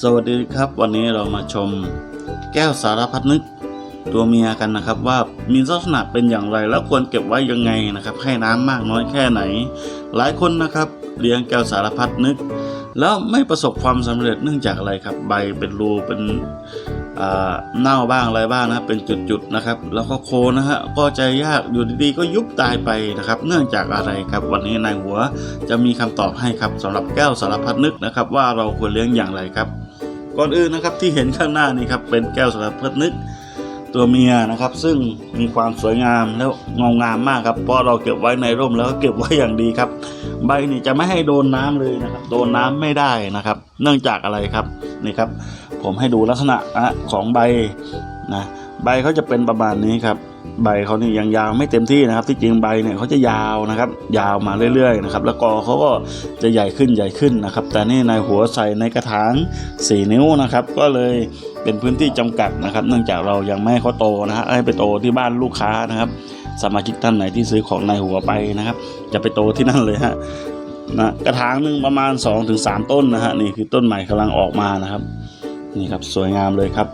สวัสดีครับ วันนี้เรามาชมแก้วสารพัดนึกตัวเมียกันนะครับ ว่ามีลักษณะเป็นอย่างไรแล้วควรเก็บไว้ยังไงนะครับ ให้น้ำมากน้อยแค่ไหน หลายคนนะครับเลี้ยงแก้วสารพัดนึก แล้วไม่ประสบความสำเร็จเนื่องจากอะไรครับ ใบเป็นรูเป็นเน่าบ้างอะไรบ้างนะเป็นจุดๆนะครับ แล้วก็โคนะฮะก็ใจยากอยู่ดีๆก็ยุบตายไปนะครับ เนื่องจากอะไรครับ วันนี้นายหัวจะมีคำตอบให้ครับสำหรับแก้วสารพัดนึกนะครับ ว่าเราควรเลี้ยงอย่างไรครับ ก่อนอื่นนะครับที่เห็นข้างหน้านี่ครับเป็นแก้วสารพัดนึกตัวเมียนะครับ ซึ่งมีความสวยงามแล้วงองามมากครับเพราะเราเก็บไว้ในร่มแล้วก็เก็บไว้อย่างดีครับ ใบนี่จะไม่ให้โดนน้ำเลยนะครับ โดนน้ำไม่ได้นะครับ เนื่องจากอะไรครับนี่ครับ ผมให้ดูลักษณะของใบนะใบเขาจะเป็นประมาณนี้ครับ ใบเขานี่ยังยาวไม่เต็มที่นะครับ ที่จริงใบเนี่ยเขาจะยาวนะครับ ยาวมาเรื่อยๆนะครับแล้วกอเขาก็จะใหญ่ขึ้นใหญ่ขึ้นนะครับ แต่นี่ในหัวใส่ในกระถาง 4 นิ้วนะครับ ก็เลยเป็นพื้นที่จำกัดนะครับ เนื่องจากเรายังไม่ให้เขาโตนะฮะให้ไปโตที่บ้านลูกค้านะครับ สมาชิกท่านไหนที่ซื้อของในหัวไปนะครับ จะไปโตที่นั่นเลยฮะนะกระถางหนึ่งประมาณ 2-3 ต้นนะฮะนี่คือต้นใหม่กำลังออกมานะครับนี่ครับสวยงามเลยครับ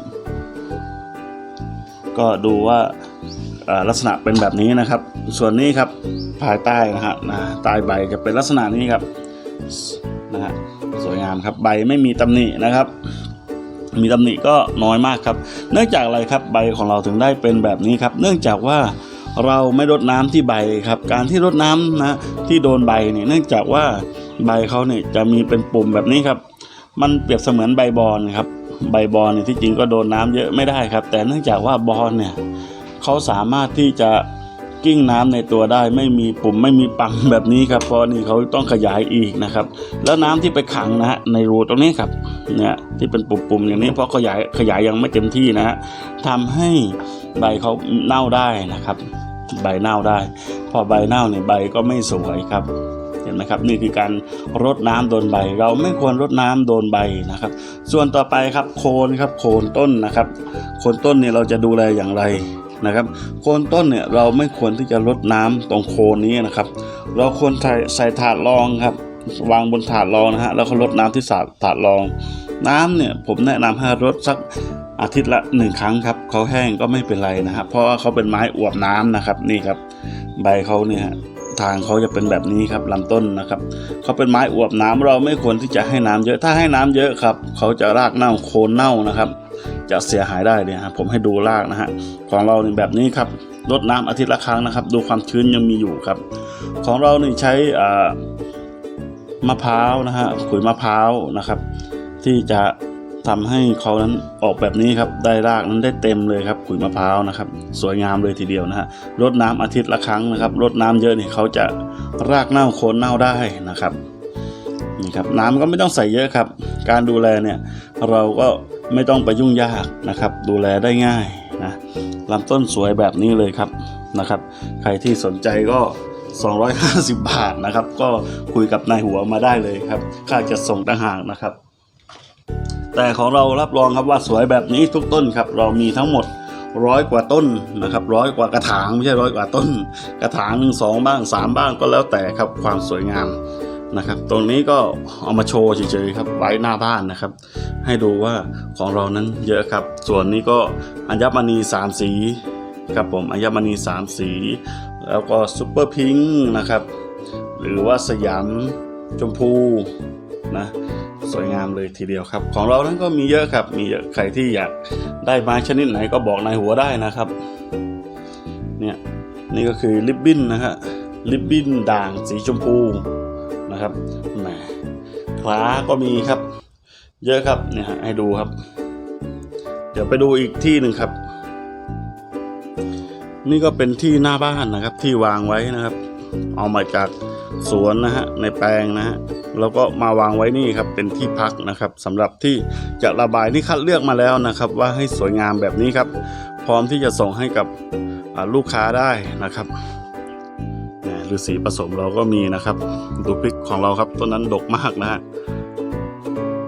ก็ดูว่า ลักษณะเป็นแบบนี้นะครับ ส่วนนี้ครับภายใต้นะฮะใต้ใบจะเป็นลักษณะนี้ครับนะฮะสวยงามครับใบไม่มีตำหนินะครับ มีตำหนิก็น้อยมากครับ เนื่องจากอะไรครับใบของเราถึงได้เป็นแบบนี้ครับ เนื่องจากว่าเราไม่รดน้ำที่ใบครับ การที่รดน้ำนะที่โดนใบเนี่ยเนื่องจากว่าใบเขาเนี่ยจะมีเป็นปุ่มแบบนี้ครับ มันเปรียบเสมือนใบบอลครับใบบอลเนี่ยที่จริงก็โดนน้ำเยอะไม่ได้ครับ แต่เนื่องจากว่าบอลเนี่ย เขาสามารถที่จะกิ้งน้ำในตัวได้ไม่มีปุ่มไม่มีปั๊มแบบนี้ครับเพราะนี่เขาต้องขยายอีกนะครับ แล้วน้ำที่ไปขังนะฮะในรูตรงนี้ครับเนี่ยที่เป็นปุ่มๆอย่างนี้เพราะขยายขยายยังไม่เต็มที่นะฮะทำให้ใบเขาเน่าได้นะครับ ใบเน่าได้ พอใบเน่าเนี่ยใบก็ไม่สวยครับเห็นไหมครับนี่คือการรดน้ำโดนใบ เราไม่ควรรดน้ำโดนใบนะครับ ส่วนต่อไปครับโคนครับโคนต้นนะครับ โคนต้นเนี่ยเราจะดูแลอย่างไร นะครับ โคนต้นเนี่ยเราไม่ควรที่จะรดน้ำตรงโคนนี้นะครับ เราควรใส่ใส่ถาดรองครับ วางบนถาดรองนะฮะแล้วก็รดน้ำที่ถาดถาดรอง น้ำเนี่ยผมแนะนำให้รดสักอาทิตย์ละหนึ่งครั้งครับเขาแห้งก็ไม่เป็นไรนะครับเพราะว่าเขาเป็นไม้อวบน้ำนะครับนี่ครับ ใบเขาเนี่ยทางเขาจะเป็นแบบนี้ครับลำต้นนะครับเขาเป็นไม้อวบน้ำเราไม่ควรที่จะให้น้ำเยอะถ้าให้น้ำเยอะครับเขาจะรากเน่าโคนเน่านะครับ จะเสียหายได้เนี่ยครับผมให้ดูรากนะฮะของเราเนี่ยแบบนี้ครับรดน้ำอาทิตย์ละครั้งนะครับ ดูความชื้นยังมีอยู่ครับ ของเราเนี่ใช้อ่ามะพร้าวนะฮะขุยมะพร้าวนะครับ ที่จะทำให้เขานั้นออกแบบนี้ครับได้รากนั้นได้เต็มเลยครับขุยมะพร้าวนะครับ สวยงามเลยทีเดียวนะฮะรดน้ำอาทิตย์ละครั้งนะครับรดน้ำเยอะนี่เขาจะรากเน่าโคนเน่าได้นะครับนี่ครับน้ำก็ไม่ต้องใส่เยอะครับ การดูแลเนี่ยเราก็ ไม่ต้องไปยุ่งยากนะครับ ดูแลได้ง่ายนะลำต้นสวยแบบนี้เลยครับนะครับ ใครที่สนใจก็ 250 บาทนะครับ ก็คุยกับนายหัวมาได้เลยครับ ค่าจะส่งต่างหากนะครับ แต่ของเรารับรองครับว่าสวยแบบนี้ทุกต้นครับ เรามีทั้งหมดร้อยกว่าต้นนะครับร้อยกว่ากระถางไม่ใช่ร้อยกว่าต้น กระถางหนึ่งสองบ้างสามบ้างก็แล้วแต่ครับความสวยงาม นะครับ ตรงนี้ก็เอามาโชว์เฉยๆครับไว้หน้าบ้านนะครับ ให้ดูว่าของเรานั้นเยอะครับ ส่วนนี้ก็อัญมณีสามสีครับผมอัญมณีสามสี แล้วก็ซุปเปอร์พิงค์นะครับ หรือว่าสยามชมพูนะสวยงามเลยทีเดียวครับ ของเรานั้นก็มีเยอะครับ มีเยอะใครที่อยากได้ไม้ชนิดไหนก็บอกนายหัวได้นะครับเนี่ยนี่ก็คือลิบบิ้นนะฮะลิบบิ้นด่างสีชมพู นะครับแหมคล้าก็มีครับ เยอะครับเนี่ยฮะให้ดูครับ เดี๋ยวไปดูอีกที่หนึ่งครับ นี่ก็เป็นที่หน้าบ้านนะครับ ที่วางไว้นะครับ เอามาจากสวนนะฮะในแปลงนะฮะแล้วก็มาวางไว้นี่ครับเป็นที่พักนะครับสำหรับที่จะระบายที่คัดเลือกมาแล้วนะครับ ว่าให้สวยงามแบบนี้ครับ พร้อมที่จะส่งให้กับลูกค้าได้นะครับ ฤาษีผสมเราก็มีนะครับ ดูพริกของเราครับต้นนั้นดกมากนะฮะ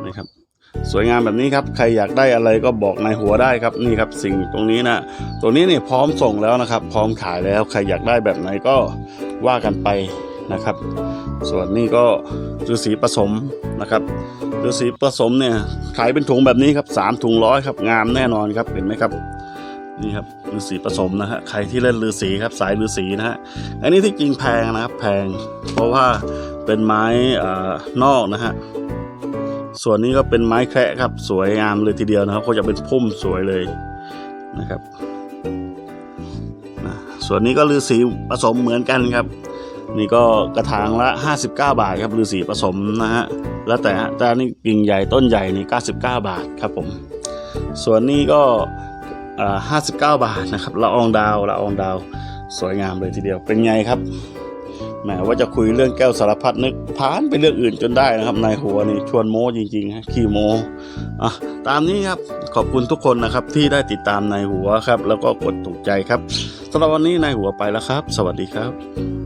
นี่ครับ สวยงามแบบนี้ครับ ใครอยากได้อะไรก็บอกในหัวได้ครับนี่ครับ สิ่งตรงนี้นะตรงนี้เนี่ยพร้อมส่งแล้วนะครับ พร้อมขายแล้วใครอยากได้แบบไหนก็ว่ากันไปนะครับ ส่วนนี้ก็ฤาษีผสมนะครับฤาษีผสมเนี่ยขายเป็นถุงแบบนี้ครับสามถุงร้อยครับงามแน่นอนครับเห็นไหมครับนี่ครับ ฤาษีผสมนะฮะใครที่เล่นฤาษีครับสายฤาษีนะฮะอันนี้ที่จริงแพงนะครับแพง เพราะว่าเป็นไม้เอ่อนอกนะฮะส่วนนี้ก็เป็นไม้แคระครับ สวยงามเลยทีเดียวนะครับก็จะเป็นพุ่มสวยเลยนะครับส่วนนี้ก็ฤาษีผสมเหมือนกันครับ นี่ก็กระถางละ 59 บาทครับฤาษีผสมนะฮะแล้วแต่แต่นี่กิ่งใหญ่ต้นใหญ่นี่ 99 บาทครับผม ส่วนนี้ก็ 59 บาทนะครับละอองดาวละอองดาวสวยงามเลยทีเดียวเป็นไงครับแหมว่าจะคุยเรื่องแก้วสารพัดนึกพานไปเรื่องอื่นจนได้นะครับนายหัวนี่ชวนโม้จริงๆฮะขี้โม้อะตามนี้ครับขอบคุณทุกคนนะครับที่ได้ติดตามนายหัวครับ แล้วก็กดถูกใจครับสำหรับวันนี้นายหัวไปแล้วครับ สวัสดีครับ